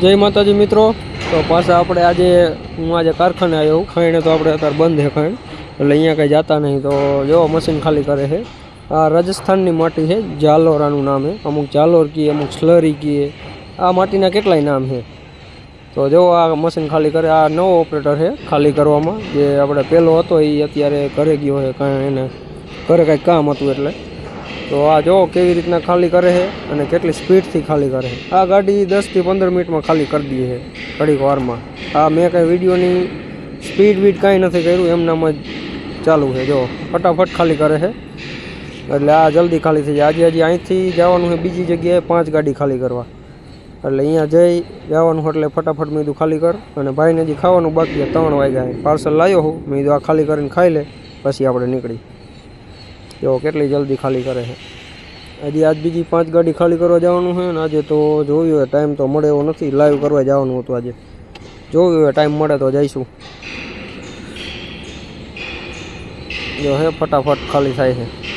જય માતાજી મિત્રો. તો પાછા આપણે આજે, હું આજે કારખાને આવ્યો ખાઈને તો આપણે અત્યારે બંધ છે ખાણ એટલે અહીંયા કંઈ જતા નહીં. તો જો, મશીન ખાલી કરે છે. આ રાજસ્થાનની માટી છે, જાલોરાનું નામ છે. અમુક જાલોર કીએ, અમુક સ્લરી કીએ. આ માટીના કેટલાય નામ છે. તો જો, આ મશીન ખાલી કરે. આ નવો ઓપરેટર છે, ખાલી કરવામાં. જે આપણે પહેલો હતો, એ અત્યારે ઘરે ગયો છે. કાંઈ એને ઘરે કાંઈક કામ હતું એટલે. તો આ જો કેવી રીતના ખાલી કરે છે અને કેટલી સ્પીડથી ખાલી કરે છે. આ ગાડી દસથી પંદર મિનિટમાં ખાલી કરી દઈએ છે ઘડીક વારમાં. આ મેં કાંઈ વિડીયોની સ્પીડ બીડ કાંઈ નથી કર્યું, એમનામ જ ચાલુ છે. જો ફટાફટ ખાલી કરે છે. એટલે આ જલ્દી ખાલી થઈ જાય. આજે હજી અહીંથી જવાનું છે, બીજી જગ્યાએ પાંચ ગાડી ખાલી કરવા. એટલે અહીંયા જઈ જવાનું એટલે ફટાફટ મેં ખાલી કર. અને ભાઈને હજી ખાવાનું બાકી ત્રણ વાગ્યા પાર્સલ લાવ્યો હું. મેં આ ખાલી કરીને ખાઈ લે, પછી આપણે નીકળી. જો કેટલી જલ્દી ખાલી કરે છે. હજી આજ બીજી પાંચ ગાડી ખાલી કરવા જવાનું છે ને આજે તો જોયું હોય ટાઈમ તો મળે એવો નથી. લાઈવ કરવા જવાનું હતું આજે. જોયું હોય ટાઈમ મળે તો જઈશું. જો હે, ફટાફટ ખાલી થાય છે.